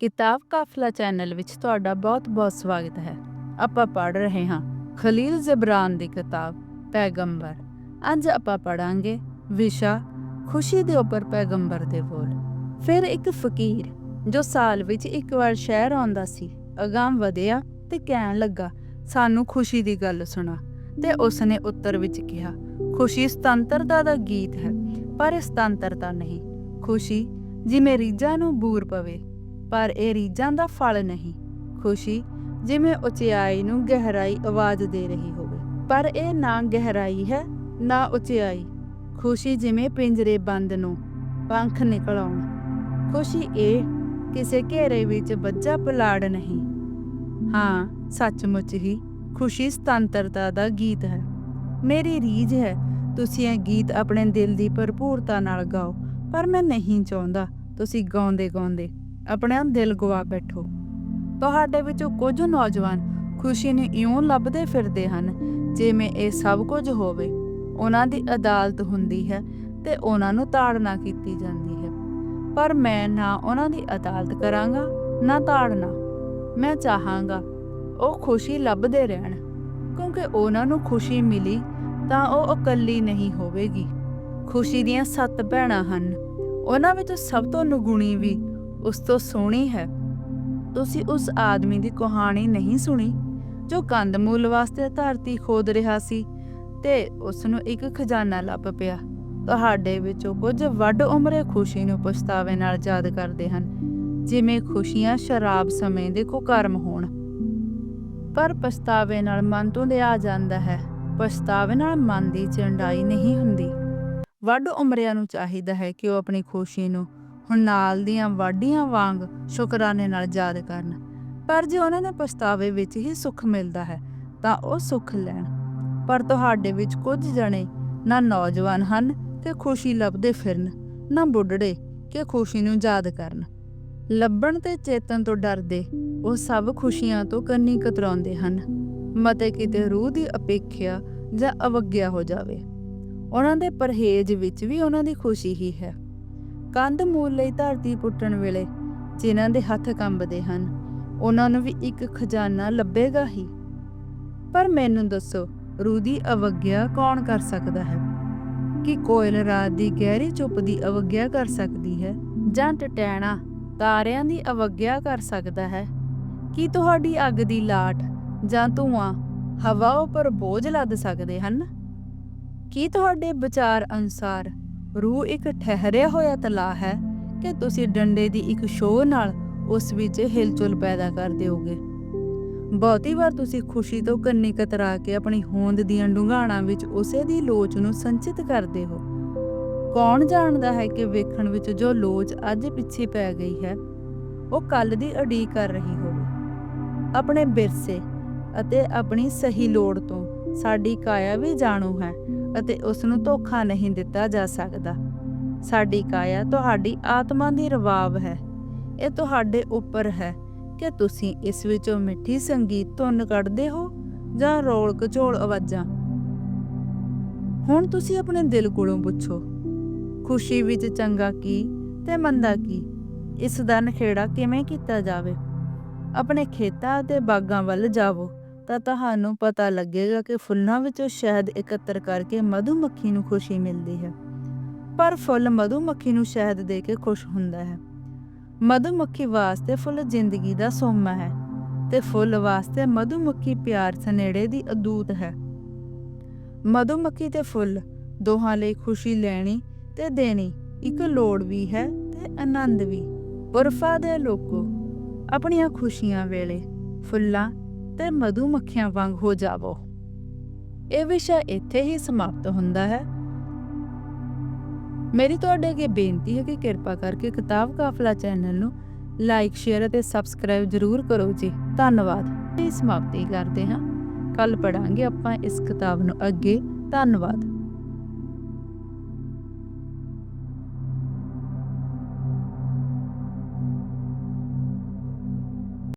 ਕਿਤਾਬ ਕਾਫਲਾ ਚੈਨਲ ਵਿੱਚ ਤੁਹਾਡਾ ਬਹੁਤ-ਬਹੁਤ ਸਵਾਗਤ ਹੈ। ਆਪਾਂ ਪੜ੍ਹ ਰਹੇ ਹਾਂ ਖਲੀਲ ਜ਼ਬਰਾਨ ਦੀ ਕਿਤਾਬ ਪੈਗੰਬਰ। ਅੱਜ ਆਪਾਂ ਪੜਾਂਗੇ ਵਿਸ਼ਾ ਖੁਸ਼ੀ ਦੇ ਉੱਪਰ ਪੈਗੰਬਰ ਦੇ ਬੋਲ। ਫਿਰ ਇੱਕ ਫਕੀਰ ਜੋ ਸਾਲ ਵਿੱਚ ਇੱਕ ਵਾਰ ਸ਼ਹਿਰ ਆਉਂਦਾ ਸੀ ਅਗਾਮ ਵਧਿਆ ਤੇ ਕਹਿਣ ਲੱਗਾ, ਸਾਨੂੰ ਖੁਸ਼ੀ ਦੀ ਗੱਲ ਸੁਣਾ। ਤੇ ਉਸਨੇ ਉੱਤਰ ਵਿੱਚ ਕਿਹਾ, ਖੁਸ਼ੀ ਸੁਤੰਤਰਤਾ ਦਾ ਗੀਤ ਹੈ, ਪਰ ਸੁਤੰਤਰਤਾ ਨਹੀਂ। ਖੁਸ਼ੀ ਜਿਵੇਂ ਰੀਝਾਂ ਨੂੰ ਬੂਰ ਪਵੇ ਪਰ ਇਹ ਰੀਝਾਂ ਦਾ ਫਲ ਨਹੀਂ। ਖੁਸ਼ੀ, ਜਿਵੇਂ ਉਚਾਈ ਨੂੰ ਗਹਿਰਾਈ ਆਵਾਜ਼ ਦੇ ਰਹੀ ਹੋਵੇ। ਪਰ ਇਹ ਨਾ ਗਹਿਰਾਈ ਹੈ, ਨਾ ਉਚਾਈ ਖੁਸ਼ੀ ਜਿਵੇਂ ਪਿੰਜਰੇ ਬੰਦ ਨੂੰ ਪੰਖ ਨਿਕਲ ਆਉਣ। ਖੁਸ਼ੀ ਇਹ ਕਿਸੇ ਘੇਰੇ ਵਿੱਚ ਬੱਜਾ ਪਲਾੜ ਨਹੀਂ। ਹਾਂ, ਸੱਚਮੁੱਚ ਹੀ ਖੁਸ਼ੀ ਸੁਤੰਤਰਤਾ ਦਾ ਗੀਤ ਹੈ। ਮੇਰੀ ਰੀਝ ਹੈ, ਤੁਸੀਂ ਇਹ ਗੀਤ ਆਪਣੇ ਦਿਲ ਦੀ ਭਰਪੂਰਤਾ ਨਾਲ ਗਾਓ, ਪਰ ਮੈਂ ਨਹੀਂ ਚਾਹੁੰਦਾ ਤੁਸੀਂ ਗਾਉਂਦੇ ਗਾਉਂਦੇ ਆਪਣਾ ਦਿਲ ਗਵਾ ਬੈਠੋ। ਤੁਹਾਡੇ ਵਿੱਚੋਂ ਕੁਝ ਨੌਜਵਾਨ ਖੁਸ਼ੀ ਨੂੰ ਇਉਂ ਲੱਭਦੇ ਫਿਰਦੇ ਹਨ, ਜਿਵੇਂ ਇਹ ਸਭ ਕੁਝ ਹੋਵੇ। ਉਹਨਾਂ ਦੀ ਅਦਾਲਤ ਹੁੰਦੀ ਹੈ ਤੇ ਉਹਨਾਂ ਨੂੰ ਤਾੜਨਾ ਕੀਤੀ ਜਾਂਦੀ ਹੈ। ਪਰ ਮੈਂ ਨਾ ਉਹਨਾਂ ਦੀ ਅਦਾਲਤ ਕਰਾਂਗਾ, ਨਾ ਤਾੜਨਾ। ਮੈਂ ਚਾਹਾਂਗਾ ਉਹ ਖੁਸ਼ੀ ਲੱਭਦੇ ਰਹਿਣ। ਕਿਉਂਕਿ ਉਹਨਾਂ ਨੂੰ ਖੁਸ਼ੀ ਮਿਲੀ ਤਾਂ ਉਹ ਇਕੱਲੀ ਨਹੀਂ ਹੋਵੇਗੀ। ਖੁਸ਼ੀ ਦੀਆਂ ਸੱਤ ਭੈਣਾਂ ਹਨ। ਉਹਨਾਂ ਵਿੱਚ ਸਭ ਤੋਂ ਨਗੁਣੀ ਵੀ ਉਸ ਤੋਂ ਸੋਹਣੀ ਹੈ। ਤੁਸੀਂ ਉਸ ਆਦਮੀ ਦੀ ਕਹਾਣੀ ਨਹੀਂ ਸੁਣੀ, ਜੋ ਕੰਦਮੂਲ ਵਾਸਤੇ ਧਰਤੀ ਖੋਦ ਰਿਹਾ ਸੀ ਤੇ ਉਸ ਨੂੰ ਇੱਕ ਖਜ਼ਾਨਾ ਲੱਭ ਪਿਆ। ਤੁਹਾਡੇ ਵਿੱਚੋਂ ਕੁਝ ਵੱਡ ਉਮਰੇ ਖੁਸ਼ੀ ਨੂੰ ਪਛਤਾਵੇ ਨਾਲ ਯਾਦ ਕਰਦੇ ਹਨ, ਜਿਵੇਂ ਖੁਸ਼ੀਆਂ ਸ਼ਰਾਬ ਸਮੇਂ ਦੇ ਕੁਕਰਮ ਹੋਣ। ਪਰ ਪਛਤਾਵੇ ਨਾਲ ਮਨ ਤੋਂ ਲਿਆ ਜਾਂਦਾ ਹੈ। ਪਛਤਾਵੇ ਨਾਲ ਮਨ ਦੀ ਚੰਡਾਈ ਨਹੀਂ ਹੁੰਦੀ। ਵੱਡ ਉਮਰਿਆਂ ਨੂੰ ਚਾਹੀਦਾ ਹੈ ਕਿ ਉਹ ਆਪਣੀ ਖੁਸ਼ੀ ਨੂੰ ਹੁਣ ਨਾਲ ਦੀਆਂ ਵਾਢੀਆਂ ਵਾਂਗ ਸ਼ੁਕਰਾਨੇ ਨਾਲ ਯਾਦ ਕਰਨ। ਪਰ ਜੇ ਉਹਨਾਂ ਦੇ ਪਛਤਾਵੇ ਵਿੱਚ ਹੀ ਸੁੱਖ ਮਿਲਦਾ ਹੈ, ਤਾਂ ਉਹ ਸੁੱਖ ਲੈਣ। ਪਰ ਤੁਹਾਡੇ ਵਿੱਚ ਕੁਝ ਜਣੇ ਨਾ ਨੌਜਵਾਨ ਹਨ ਕਿ ਖੁਸ਼ੀ ਲੱਭਦੇ ਫਿਰਨ, ਨਾ ਬੁੱਢੜੇ ਕਿ ਖੁਸ਼ੀ ਨੂੰ ਯਾਦ ਕਰਨ। ਲੱਭਣ ਤੇ ਚੇਤਨ ਤੋਂ ਡਰਦੇ ਉਹ ਸਭ ਖੁਸ਼ੀਆਂ ਤੋਂ ਕੰਨੀ ਕਤਰਾਉਂਦੇ ਹਨ। ਮਤੇ ਕਿਤੇ ਰੂਹ ਦੀ ਅਪੇਖਿਆ ਜਾਂ ਅਵਗਿਆ ਹੋ ਜਾਵੇ। ਉਹਨਾਂ ਦੇ ਪਰਹੇਜ ਵਿੱਚ ਵੀ ਉਹਨਾਂ ਦੀ ਖੁਸ਼ੀ ਹੀ ਹੈ। ਕੰਧ ਮੂਲ ਲਈ ਧਰਤੀ ਪੁੱਟਣ ਵੇਲੇ ਜਿਨ੍ਹਾਂ ਦੇ ਹੱਥ ਕੰਬਦੇ ਹਨ, ਉਹਨਾਂ ਨੂੰ ਵੀ ਇੱਕ ਖਜ਼ਾਨਾ ਲੱਭੇਗਾ ਹੀ। ਪਰ ਮੈਨੂੰ ਦੱਸੋ, ਰੂਹ ਦੀ ਅਵਗਿਆ ਕੌਣ ਕਰ ਸਕਦਾ ਹੈ? ਕਿ ਕੋਇਲ ਰਾਤ ਦੀ ਗਹਿਰੀ ਚੁੱਪ ਦੀ ਅਵਗਿਆ ਕਰ ਸਕਦੀ ਹੈ? ਜਾਂ ਟਟੈਣਾ ਤਾਰਿਆਂ ਦੀ ਅਵਗਿਆ ਕਰ ਸਕਦਾ ਹੈ? ਕੀ ਤੁਹਾਡੀ ਅੱਗ ਦੀ ਲਾਟ ਜਾਂ ਧੂਆਂ ਹਵਾ ਉੱਪਰ ਬੋਝ ਲੱਦ ਸਕਦੇ ਹਨ? ਕੀ ਤੁਹਾਡੇ ਵਿਚਾਰ ਅਨੁਸਾਰ ਰੂਹ ਇੱਕ ਠਹਿਰਿਆ ਹੋਇਆ ਤਲਾਅ ਹੈ ਕਿ ਤੁਸੀਂ ਡੰਡੇ ਦੀ ਇੱਕ ਸ਼ੋਅ ਨਾਲ ਉਸ ਵਿੱਚ ਹਿਲਚੁਲ ਪੈਦਾ ਕਰ ਦਿਓਗੇ। ਬਹੁਤੀ ਵਾਰ ਤੁਸੀਂ ਖੁਸ਼ੀ ਤੋਂ ਕੰਨੀ ਕਤਰਾ ਕੇ ਆਪਣੀ ਹੋਂਦ ਦੀਆਂ ਡੂੰਘਾਣਾਂ ਵਿੱਚ ਉਸੇ ਦੀ ਲੋਚ ਨੂੰ ਸੰਚਿਤ ਕਰਦੇ ਹੋ। ਕੌਣ ਜਾਣਦਾ ਹੈ ਕਿ ਵੇਖਣ ਵਿੱਚ ਜੋ ਲੋਚ ਅੱਜ ਪਿੱਛੇ ਪੈ ਗਈ ਹੈ, ਉਹ ਕੱਲ ਦੀ ਉਡੀਕ ਕਰ ਰਹੀ ਹੋਵੇ। ਆਪਣੇ ਬਿਰਸੇ ਅਤੇ ਆਪਣੀ ਸਹੀ ਲੋੜ ਤੋਂ ਸਾਡੀ ਕਾਇਆ ਵੀ ਜਾਣੂ ਹੈ ਅਤੇ ਉਸ ਨੂੰ ਧੋਖਾ ਨਹੀਂ ਦਿੱਤਾ ਜਾ ਸਕਦਾ। ਸਾਡੀ ਕਾਇਆ ਤੁਹਾਡੀ ਆਤਮਾ ਦੀ ਰਵਾਬ ਹੈ। ਇਹ ਤੁਹਾਡੇ ਉੱਪਰ ਹੈ। ਕਿ ਤੁਸੀਂ ਇਸ ਵਿੱਚੋਂ ਮਿੱਠੀ ਸੰਗੀਤ ਧੁਨ ਕੱਢਦੇ ਹੋ ਜਾਂ ਰੋਲ ਕਚੋਲ ਆਵਾਜ਼ਾਂ ਹੁਣ ਤੁਸੀਂ ਆਪਣੇ ਦਿਲ ਕੋਲੋਂ ਪੁੱਛੋ, ਖੁਸ਼ੀ ਵਿੱਚ ਚੰਗਾ ਕੀ ਤੇ ਮੰਦਾ ਕੀ? ਇਸ ਦਾ ਨਖੇੜਾ ਕਿਵੇਂ ਕੀਤਾ ਜਾਵੇ? ਆਪਣੇ ਖੇਤਾਂ ਅਤੇ ਬਾਗਾਂ ਵੱਲ ਜਾਵੋ। ਤਾਂ ਤੁਹਾਨੂੰ ਪਤਾ ਲੱਗੇਗਾ ਕਿ ਫੁੱਲਾਂ ਵਿੱਚੋਂ ਸ਼ਹਿਦ ਇਕੱਤਰ ਕਰਕੇ ਮਧੂਮੱਖੀ ਨੂੰ ਖੁਸ਼ੀ ਮਿਲਦੀ ਹੈ। ਪਰ ਫੁੱਲ ਮਧੂਮੱਖੀ ਨੂੰ ਸ਼ਹਿਦ ਦੇ ਕੇ ਖੁਸ਼ ਹੁੰਦਾ ਹੈ। ਮਧੂਮੱਖੀ ਵਾਸਤੇ ਫੁੱਲ ਜ਼ਿੰਦਗੀ ਦਾ ਸੋਮਾ ਹੈ ਤੇ ਫੁੱਲ ਵਾਸਤੇ ਮਧੂਮੱਖੀ ਪਿਆਰ ਸਨੇੜੇ ਦੀ ਅਦੂਤ ਹੈ। ਮਧੂਮੱਖੀ ਤੇ ਫੁੱਲ ਦੋਹਾਂ ਲਈ ਖੁਸ਼ੀ ਲੈਣੀ ਤੇ ਦੇਣੀ ਇੱਕ ਲੋੜ ਵੀ ਹੈ ਤੇ ਆਨੰਦ ਵੀ। ਬਰਫਾ ਦੇ ਲੋਕੋ, ਆਪਣੀਆਂ ਖੁਸ਼ੀਆਂ ਵੇਲੇ ਫੁੱਲਾਂ ਤੇ ਮਧੂਮੱਖੀਆਂ ਵਾਂਗ ਹੋ ਜਾਵੋ। ਇਹ ਵਿਸ਼ਾ ਇੱਥੇ ਹੀ ਸਮਾਪਤ ਹੁੰਦਾ ਹੈ। ਮੇਰੀ ਤੁਹਾਡੇ ਅੱਗੇ ਬੇਨਤੀ ਹੈ ਕਿ ਕਿਰਪਾ ਕਰਕੇ ਕਿਤਾਬ ਕਾਫਲਾ ਚੈਨਲ ਨੂੰ ਲਾਈਕ, ਸ਼ੇਅਰ ਅਤੇ ਸਬਸਕ੍ਰਾਈਬ ਜ਼ਰੂਰ ਕਰੋ ਜੀ। ਧੰਨਵਾਦ। ਇਹ ਸਮਾਪਤੀ ਕਰਦੇ ਹਾਂ। ਕੱਲ ਪੜਾਂਗੇ ਆਪਾਂ ਇਸ ਕਿਤਾਬ ਨੂੰ ਅੱਗੇ। ਧੰਨਵਾਦ।